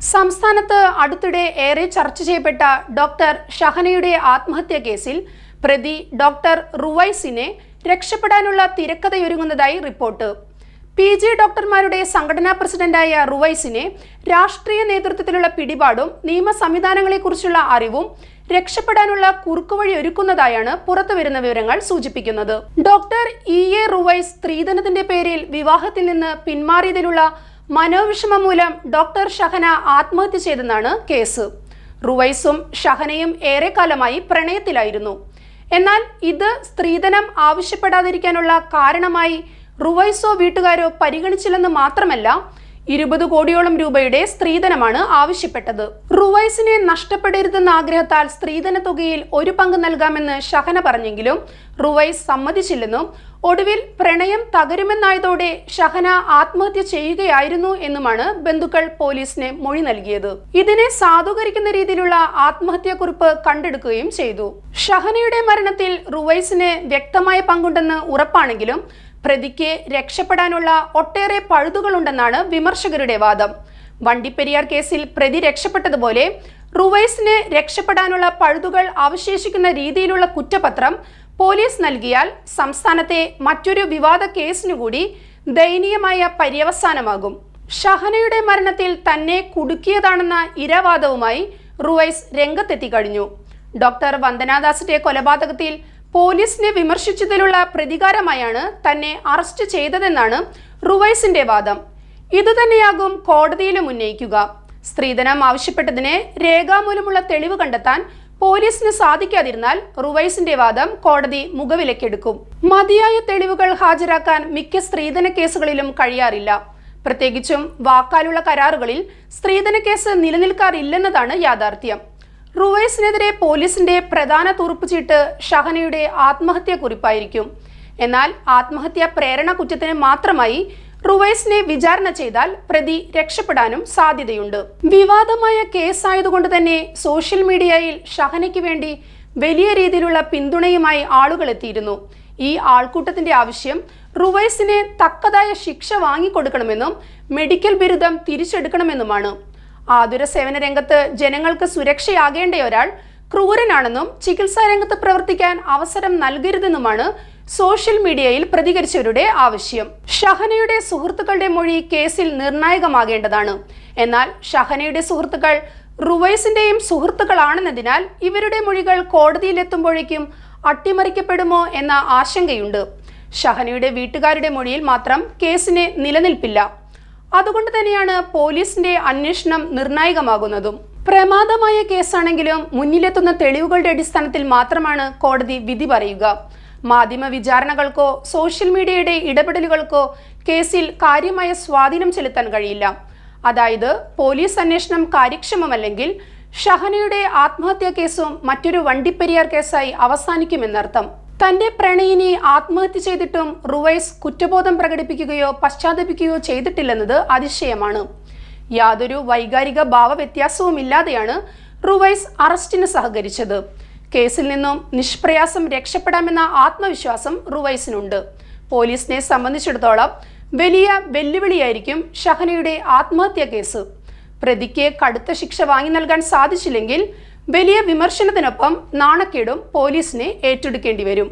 സംസ്ഥാനത്ത് അടുത്തിടെ ഏറെ ചർച്ച ചെയ്യപ്പെട്ട ഡോക്ടർ ഷഹനയുടെ ആത്മഹത്യ കേസിൽ പ്രതി ഡോക്ടർ റുവൈസിനെ രക്ഷപ്പെടാനുള്ള തിരക്കഥയൊരുങ്ങുന്നതായി റിപ്പോർട്ട്. പി ജി ഡോക്ടർമാരുടെ സംഘടനാ പ്രസിഡന്റായ റുവൈസിനെ രാഷ്ട്രീയ നേതൃത്വത്തിലുള്ള പിടിപാടും നിയമ സംവിധാനങ്ങളെക്കുറിച്ചുള്ള അറിവും രക്ഷപ്പെടാനുള്ള കുറുക്കുവഴി ഒരുക്കുന്നതായാണ് പുറത്തുവരുന്ന വിവരങ്ങൾ സൂചിപ്പിക്കുന്നത്. ഡോക്ടർ ഇ എ റുവൈസ് സ്ത്രീധനത്തിന്റെ പേരിൽ വിവാഹത്തിൽ നിന്ന് പിന്മാറിയതിലുള്ള മനോവിഷമം മൂലം ഡോക്ടർ ഷഹന ആത്മഹത്യ ചെയ്തെന്നാണ് കേസ്. റുവൈസും ഷഹനയും ഏറെക്കാലമായി പ്രണയത്തിലായിരുന്നു. എന്നാൽ ഇത് സ്ത്രീധനം ആവശ്യപ്പെടാതിരിക്കാനുള്ള കാരണമായി റുവൈസോ വീട്ടുകാരോ പരിഗണിച്ചില്ലെന്ന് മാത്രമല്ല ഇരുപത് കോടിയോളം രൂപയുടെ സ്ത്രീധനമാണ് ആവശ്യപ്പെട്ടത്. റുവൈസിനെ നഷ്ടപ്പെടരുതെന്ന ആഗ്രഹത്താൽ സ്ത്രീധന തുകയിൽ ഒരു പങ്ക് നൽകാമെന്ന് ഷഹന പറഞ്ഞെങ്കിലും റുവൈസ് സമ്മതിച്ചില്ലെന്നും ഒടുവിൽ പ്രണയം തകരുമെന്നായതോടെ ഷഹന ആത്മഹത്യ ചെയ്യുകയായിരുന്നു എന്നുമാണ് ബന്ധുക്കൾ പോലീസിന് മൊഴി നൽകിയത്. ഇതിനെ സാധൂകരിക്കുന്ന രീതിയിലുള്ള ആത്മഹത്യാക്കുറിപ്പ് കണ്ടെടുക്കുകയും ചെയ്തു. ഷഹനയുടെ മരണത്തിൽ റുവൈസിന് വ്യക്തമായ പങ്കുണ്ടെന്ന് ഉറപ്പാണെങ്കിലും പ്രതിക്ക് രക്ഷപ്പെടാനുള്ള ഒട്ടേറെ പഴുതുകളുണ്ടെന്നാണ് വിമർശകരുടെ വാദം. വണ്ടിപ്പെരിയാർ കേസിൽ പ്രതി രക്ഷപ്പെട്ടതുപോലെ റുവൈസിന് രക്ഷപ്പെടാനുള്ള പഴുതുകൾ അവശേഷിക്കുന്ന രീതിയിലുള്ള കുറ്റപത്രം പോലീസ് നൽകിയാൽ സംസ്ഥാനത്തെ മറ്റൊരു വിവാദ കേസിനുകൂടി ദയനീയമായ പര്യവസാനമാകും. ഷഹനയുടെ മരണത്തിൽ തന്നെ കുടുക്കിയതാണെന്ന ഇരവാദവുമായി റുവൈസ് രംഗത്തെത്തി കഴിഞ്ഞു. ഡോക്ടർ വന്ദനാദാസിന്റെ കൊലപാതകത്തിൽ പോലീസിനെ വിമർശിച്ചതിലുള്ള പ്രതികാരമായാണ് തന്നെ അറസ്റ്റ് ചെയ്തതെന്നാണ് റുവൈസിന്റെ വാദം. ഇതുതന്നെയാകും കോടതിയിലും ഉന്നയിക്കുക. സ്ത്രീധനം ആവശ്യപ്പെട്ടതിന് രേഖാമൂലമുള്ള തെളിവ് കണ്ടെത്താൻ പോലീസിന് സാധിക്കാതിരുന്നാൽ റുവൈസിന്റെ വാദം കോടതി മുഖവിലക്കെടുക്കും. മതിയായ തെളിവുകൾ ഹാജരാക്കാൻ മിക്ക സ്ത്രീധന കേസുകളിലും കഴിയാറില്ല. പ്രത്യേകിച്ചും വാക്കാലുള്ള കരാറുകളിൽ സ്ത്രീധന കേസ് നിലനിൽക്കാറില്ലെന്നതാണ് യാഥാർത്ഥ്യം. റുവൈസിനെതിരെ പോലീസിന്റെ പ്രധാന തുറുപ്പുചീട്ട് ഷഹനയുടെ ആത്മഹത്യാ കുറിപ്പായിരിക്കും. എന്നാൽ ആത്മഹത്യാ പ്രേരണ കുറ്റത്തിന് മാത്രമായി റുവൈസിനെ വിചാരണ ചെയ്താൽ പ്രതി രക്ഷപ്പെടാനും സാധ്യതയുണ്ട്. വിവാദമായ കേസായതുകൊണ്ട് തന്നെ സോഷ്യൽ മീഡിയയിൽ ഷഹനയ്ക്ക് വേണ്ടി വലിയ രീതിയിലുള്ള പിന്തുണയുമായി ആളുകൾ എത്തിയിരുന്നു. ഈ ആൾക്കൂട്ടത്തിന്റെ ആവശ്യം റുവൈസിനെ തക്കതായ ശിക്ഷ വാങ്ങിക്കൊടുക്കണമെന്നും മെഡിക്കൽ ബിരുദം തിരിച്ചെടുക്കണമെന്നുമാണ്. ആതുര സേവന രംഗത്ത് ജനങ്ങൾക്ക് സുരക്ഷയാകേണ്ട ഒരാൾ ക്രൂരനാണെന്നും ചികിത്സാ രംഗത്ത് പ്രവർത്തിക്കാൻ അവസരം നൽകരുതെന്നുമാണ് സോഷ്യൽ മീഡിയയിൽ പ്രതികരിച്ചവരുടെ ആവശ്യം. ഷഹനയുടെ സുഹൃത്തുക്കളുടെ മൊഴി കേസിൽ നിർണായകമാകേണ്ടതാണ്. എന്നാൽ ഷഹനയുടെ സുഹൃത്തുക്കൾ റുവൈസിന്റെയും സുഹൃത്തുക്കളാണെന്നതിനാൽ ഇവരുടെ മൊഴികൾ കോടതിയിലെത്തുമ്പോഴേക്കും അട്ടിമറിക്കപ്പെടുമോ എന്ന ആശങ്കയുണ്ട്. ഷഹനയുടെ വീട്ടുകാരുടെ മൊഴിയിൽ മാത്രം കേസിന് നിലനിൽപ്പില്ല. അതുകൊണ്ട് തന്നെയാണ് പോലീസിന്റെ അന്വേഷണം നിർണായകമാകുന്നതും. പ്രമാദമായ കേസാണെങ്കിലും മുന്നിലെത്തുന്ന തെളിവുകളുടെ അടിസ്ഥാനത്തിൽ മാത്രമാണ് കോടതി വിധി പറയുക. മാധ്യമ വിചാരണകൾക്കോ സോഷ്യൽ മീഡിയയുടെ ഇടപെടലുകൾക്കോ കേസിൽ കാര്യമായ സ്വാധീനം ചെലുത്താൻ കഴിയില്ല. അതായത് പോലീസ് അന്വേഷണം കാര്യക്ഷമമല്ലെങ്കിൽ ഷഹനയുടെ ആത്മഹത്യാ കേസും മറ്റൊരു വണ്ടിപ്പെരിയാർ കേസായി അവസാനിക്കുമെന്നർത്ഥം. തന്റെ പ്രണയിനി ആത്മഹത്യ ചെയ്തിട്ടും റുവൈസ് കുറ്റബോധം പ്രകടിപ്പിക്കുകയോ പശ്ചാത്തപിക്കുകയോ ചെയ്തിട്ടില്ലെന്നത് അതിശയമാണ്. യാതൊരു വൈകാരിക ഭാവവ്യത്യാസവുമില്ലാതെയാണ് റുവൈസ് അറസ്റ്റിന് സഹകരിച്ചത്. കേസിൽ നിന്നും നിഷ്പ്രയാസം രക്ഷപ്പെടാമെന്ന ആത്മവിശ്വാസം റുവൈസിനുണ്ട്. പോലീസിനെ സംബന്ധിച്ചിടത്തോളം വലിയ വെല്ലുവിളിയായിരിക്കും ഷഹനയുടെ ആത്മഹത്യാ കേസ്. പ്രതിക്ക് കടുത്ത ശിക്ഷ വാങ്ങി നൽകാൻ സാധിച്ചില്ലെങ്കിൽ വലിയ വിമർശനത്തിനൊപ്പം നാണക്കേടും പോലീസിനെ ഏറ്റെടുക്കേണ്ടി വരും